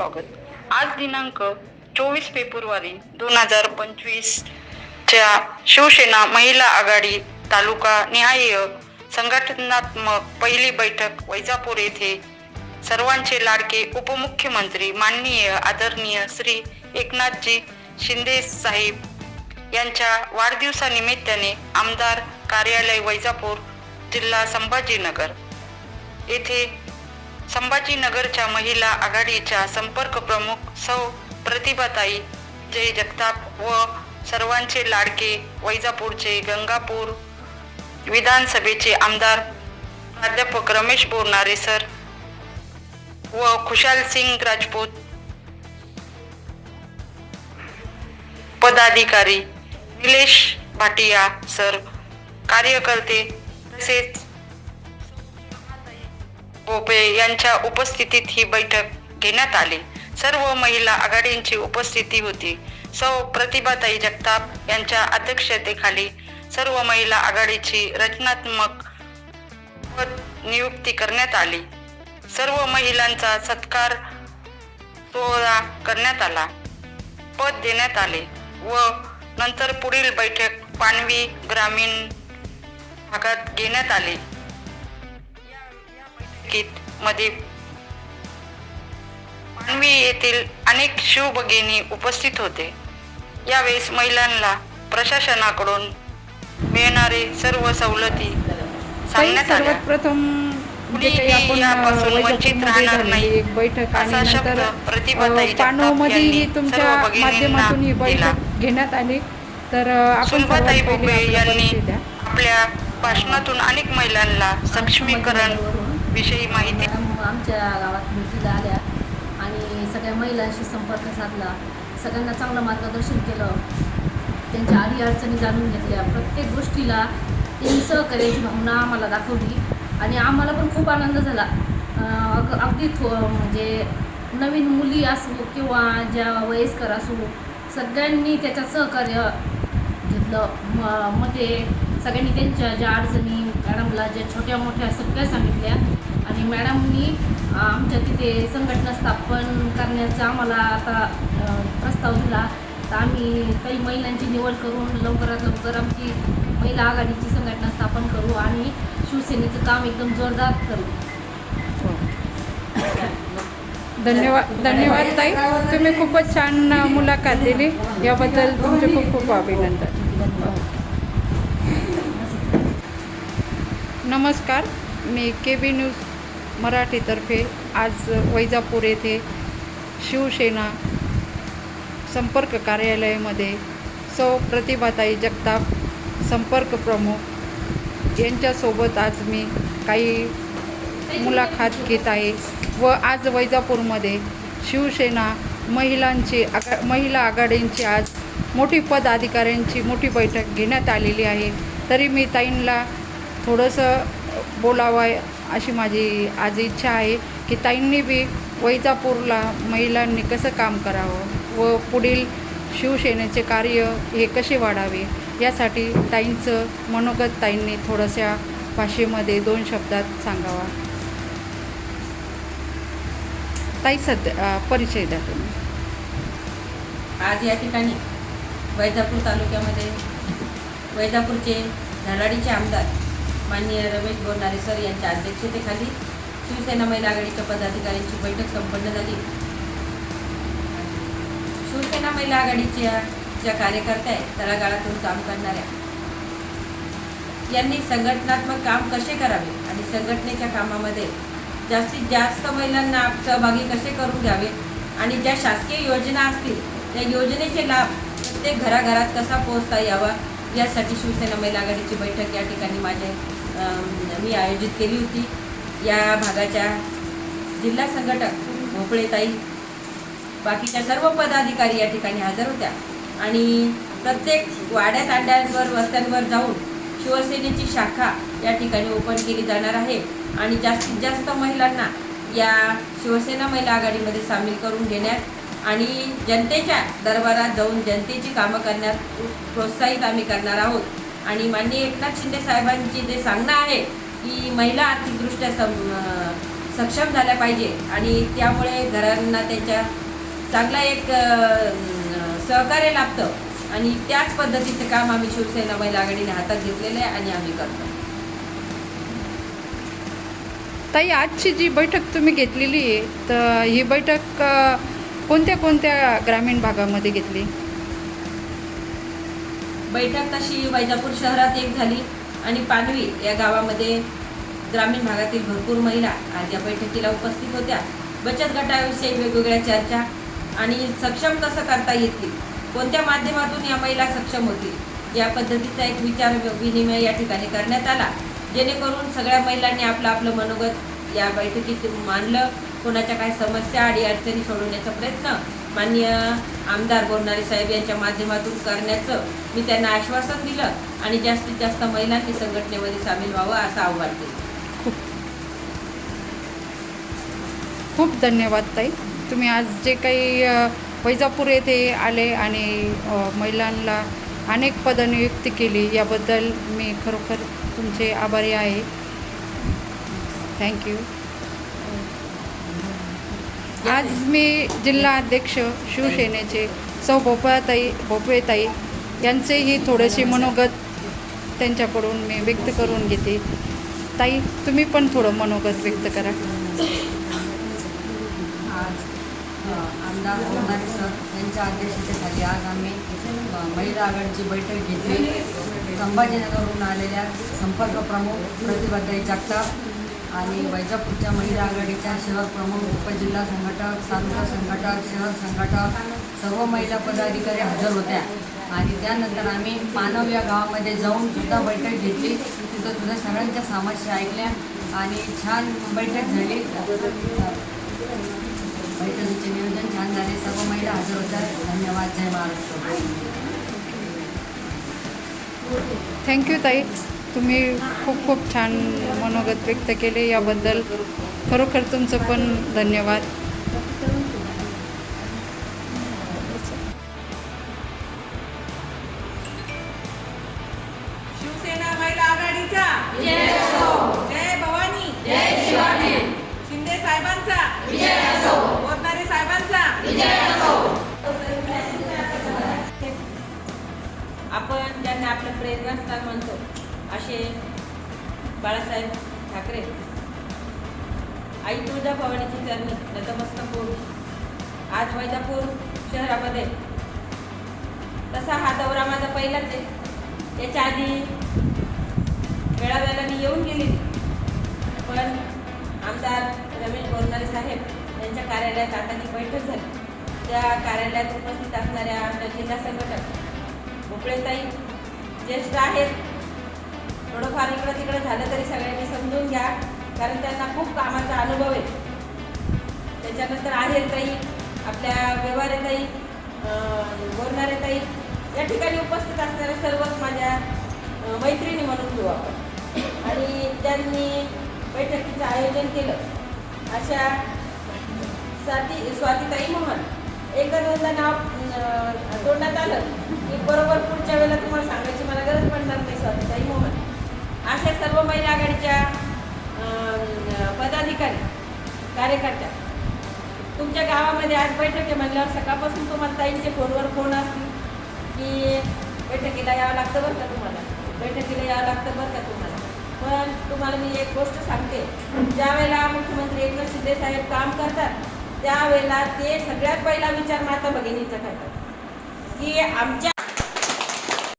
स्वागत. आज दिनांक चोवीस फेब्रुवारी दोन हजार पंचवीस च्या शिवसेना महिला आघाडी तालुका निहाय संघटनात्मक पहिली बैठक वैजापूर येथे सर्वांचे लाडके उपमुख्यमंत्री माननीय आदरणीय श्री एकनाथजी शिंदे साहेब यांच्या वाढदिवसानिमित्ताने आमदार कार्यालय वैजापूर जिल्हा संभाजीनगर येथे संभाजीनगरच्या महिला आघाडीच्या संपर्क प्रमुख सौ प्रतिभाताई जय जगताप व सर्वांचे लाडके वैजापूरचे गंगापूर विधानसभेचे आमदार प्राध्यापक रमेश बोरनारे सर व खुशाल सिंग राजपूत पदाधिकारी निलेश भाटिया सर कार्यकर्ते तसेच पोपे यांच्या उपस्थितीत ही बैठक घेण्यात आली. सर्व महिला आघाडींची उपस्थिती होती. सौ प्रतिभाताई जगताप यांच्या अध्यक्षतेखाली सर्व महिला आघाडीची रचनात्मक पद नियुक्ती करण्यात आली. सर्व महिलांचा सत्कार सोहळा करण्यात आला. पद देण्यात आले व नंतर पुढील बैठक पानवी ग्रामीण भागात घेण्यात आली. बैठकीत मध्ये पानवी येथील अनेक शिवभगिनी उपस्थित होते यावेळेस महिलांना प्रशासनाकडून मिळणारे सर्व सवलती सांगण्यात आल्या यापासून वंचित राहणार नाही. एक बैठक आणि असा शब्द प्रतिभाताई जगताप यांनी सर्व भगिनींना दिला. घेण्यात आली तर. आपल्या भाषणातून अनेक महिलांना सक्षमीकरण विषयी माहिती. आमच्या गावात भेटीला आल्या आणि सगळ्या महिलांशी संपर्क साधला. सगळ्यांना चांगलं मार्गदर्शन केलं. त्यांच्या आडी अडचणी जाणून घेतल्या. प्रत्येक गोष्टीला त्यांनी सहकार्याची भावना आम्हाला दाखवली आणि आम्हाला पण खूप आनंद झाला. अग अगदी थो म्हणजे नवीन मुली असो किंवा ज्या वयस्कर असो सगळ्यांनी त्याच्यात सहकार्य घेतलं. म मग ते सगळ्यांनी त्यांच्या ज्या अडचणी मॅडमला ज्या छोट्या मोठ्या सगळ्या सांगितल्या. आणि मॅडमनी आमच्या तिथे संघटना स्थापन करण्याचा आम्हाला आता प्रस्ताव दिला. तर आम्ही काही महिलांची निवड करून लवकरात लवकर आमची महिला आघाडीची संघटना स्थापन करू आणि शिवसेनेचं काम एकदम जोरदार करू. धन्यवाद धन्यवाद ताई. तुम्ही खूपच छान मुलाखत दिली. याबद्दल तुमचे खूप खूप अभिनंदन. नमस्कार. मी के बी न्यूज मराठीतर्फे आज वैजापूर येथे शिवसेना संपर्क कार्यालयामध्ये सौ प्रतिभाताई जगताप संपर्क प्रमुख यांच्यासोबत आज मी काही मुलाखत घेत आहे व आज वैजापूरमध्ये शिवसेना महिलांची आघा महिला आघाडींची आज मोठी पदाधिकाऱ्यांची मोठी बैठक घेण्यात आलेली आहे. तरी मी ताईंना थोडंसं बोलावं अशी माझी आज इच्छा आहे की ताईंनी बी वैजापूरला महिलांनी कसं काम करावं व पुढील शिवसेनेचे कार्य हे कसे वाढावे यासाठी ताईंचं मनोगत ताईंनी थोडंशा भाषेमध्ये दोन शब्दात सांगावा. ताई सध्या परिचय द्या तुम्ही. आज या ठिकाणी वैजापूर तालुक्यामध्ये वैजापूरचे धडाडीचे आमदार माननीय रमेश बोरनारे सर यांच्या अध्यक्षतेखाली शिवसेना महिला आघाडीच्या पदाधिकाऱ्यांची बैठक संपन्न झाली. शिवसेना महिला आघाडीच्या ज्या कार्यकर्त्या आहेत तळागाळातून काम करणाऱ्या यांनी संघटनात्मक काम कसे करावे आणि संघटनेच्या कामामध्ये जास्तीत जास्त महिलांना सहभागी कसे करून घ्यावे आणि ज्या शासकीय योजना असतील त्या योजनेचे लाभ प्रत्येक घराघरात कसा पोहोचता यावा यासाठी शिवसेना महिला आघाडीची बैठक या ठिकाणी माझ्या मी आयोजित केली होती. या भागाच्या जिल्हा संघटक भोपळेताई बाकीच्या सर्व पदाधिकारी या ठिकाणी हजर होत्या. आणि प्रत्येक वाड्या तांड्यांवर वस्त्यांवर जाऊन शिवसेनेची शाखा या ठिकाणी ओपन केली जाणार आहे. आणि जास्तीत जास्त महिलांना या शिवसेना महिला आघाडीमध्ये सामील करून घेण्यात आणि जनतेच्या दरबारात जाऊन जनतेची कामं करण्यात प्रोत्साहित आम्ही करणार आहोत. आणि माननीय एकनाथ शिंदे साहेबांची जे सांगणं आहे की महिला आर्थिकदृष्ट्या सम सक्षम झाल्या पाहिजे आणि त्यामुळे घरांना त्यांच्या चांगला एक सहकार्य लाभतं. आणि त्याच पद्धतीचं काम आम्ही शिवसेना महिला आघाडीने हातात घेतलेलं आहे आणि आम्ही करतो ताई आजची जी बैठक तुम्ही घेतलेली आहे तर ही बैठक कोणत्या कोणत्या ग्रामीण भागामध्ये घेतली? बैठक तशी वैजापूर शहरात एक झाली आणि पानवी या गावामध्ये ग्रामीण भागातील भरपूर महिला आज या बैठकीला उपस्थित होत्या. बचत गटाविषयी वेगवेगळ्या चर्चा आणि सक्षम कसं करता येतील? कोणत्या माध्यमातून या महिला सक्षम होतील? या पद्धतीचा एक विचार विनिमय या ठिकाणी करण्यात आला. जेणेकरून सगळ्या महिलांनी आपलं आपलं मनोगत या बैठकीत मांडलं. कोणाच्या काय समस्या आणि अडचणी सोडवण्याचा प्रयत्न माननीय आमदार बोरणारे साहेब यांच्या माध्यमातून करण्याचं मी त्यांना आश्वासन दिलं आणि जास्तीत जास्त महिलांनी संघटनेमध्ये सामील व्हावं असं आव्हान केलं. खूप खूप धन्यवाद ताई. तुम्ही आज जे काही वैजापूर येथे आले आणि महिलांना अनेक पदं नियुक्त केली याबद्दल मी खरोखर तुमचे आभारी आहे. थँक्यू. आज मी जिल्हा अध्यक्ष शिवसेनेचे सौ भोपाळताई भोपळेताई यांचेही थोडेसे मनोगत त्यांच्याकडून मी व्यक्त करून घेते. ताई तुम्ही पण थोडं मनोगत व्यक्त करा. आज आमदार होणारे सर यांच्या अध्यक्षतेखाली आज आम्ही महिला आघाडीची बैठक घेतली. संभाजीनगरहून आलेल्या संपर्क प्रमुख प्रतिभाताई जगताप आणि वैजापूरच्या महिला आघाडीच्या शहर प्रमुख उपजिल्हा संघटक तालुका संघटक शहर संघटक सर्व महिला पदाधिकारी हजर होत्या. आणि त्यानंतर आम्ही मानव या गावामध्ये जाऊन सुद्धा बैठक घेतली. तिथं सुद्धा सगळ्यांच्या समस्या ऐकल्या आणि छान बैठक झाली. बैठकीचे नियोजन छान झाले. सर्व महिला हजर होत्या. धन्यवाद. जय महाराष्ट्र. थँक्यू ताई. तुम्ही खूप खूप छान मनोगत व्यक्त केले याबद्दल. खरोखर तुमचं पण धन्यवाद. शिवसेना महिला आघाडीचा. जय भवानी. शिंदे साहेबांचा. बोरणारे साहेबांचा. आपण ज्यांना आपलं प्रेरणास्थान म्हणतो असे बाळासाहेब ठाकरे आई तुळजा भवानीची चरणी नतमस्तक होऊन आज वैजापूर शहरामध्ये तसा हा दौरा माझा पहिलाच आहे याच्या आधी मेळाव्याला मी येऊन गेली पण आमदार रमेश बोरनारे साहेब यांच्या कार्यालयात आता जी बैठक झाली त्या कार्यालयात उपस्थित असणाऱ्या आमच्या जिल्हा संघटक भोपळेताई ज्येष्ठ आहेत थोडंफार इकडं तिकडं झालं तरी सगळ्यांनी समजून घ्या कारण त्यांना खूप कामाचा अनुभव आहे. त्याच्यानंतर आहेरताई आपल्या व्यवहारेताई बोलणाऱ्याताई या ठिकाणी उपस्थित असणाऱ्या सर्वच माझ्या मैत्रिणी म्हणून घेऊ आपण. आणि त्यांनी बैठकीचं आयोजन केलं. अशा स्वाती स्वातीताई मोहन एकदा दोनदा नाव तोंडात आलं की बरोबर पुढच्या वेळेला तुम्हाला सांगायची मला गरज पडणार नाही स्वातीताई मोहन. अशा सर्व महिला आघाडीच्या पदाधिकारी कार्यकर्त्या तुमच्या गावामध्ये आज बैठक आहे म्हणल्यावर सकाळपासून तुम्हाला ताईंचे फोनवर फोन असतील की बैठकीला यावं लागतं बरं का तुम्हाला? बैठकीला यावं लागतं बरं का तुम्हाला? पण तुम्हाला मी एक गोष्ट सांगते ज्या वेळेला मुख्यमंत्री एकनाथ शिंदे साहेब काम करतात त्यावेळेला ते सगळ्यात पहिला विचार माता भगिनीचा करतात. की आमच्या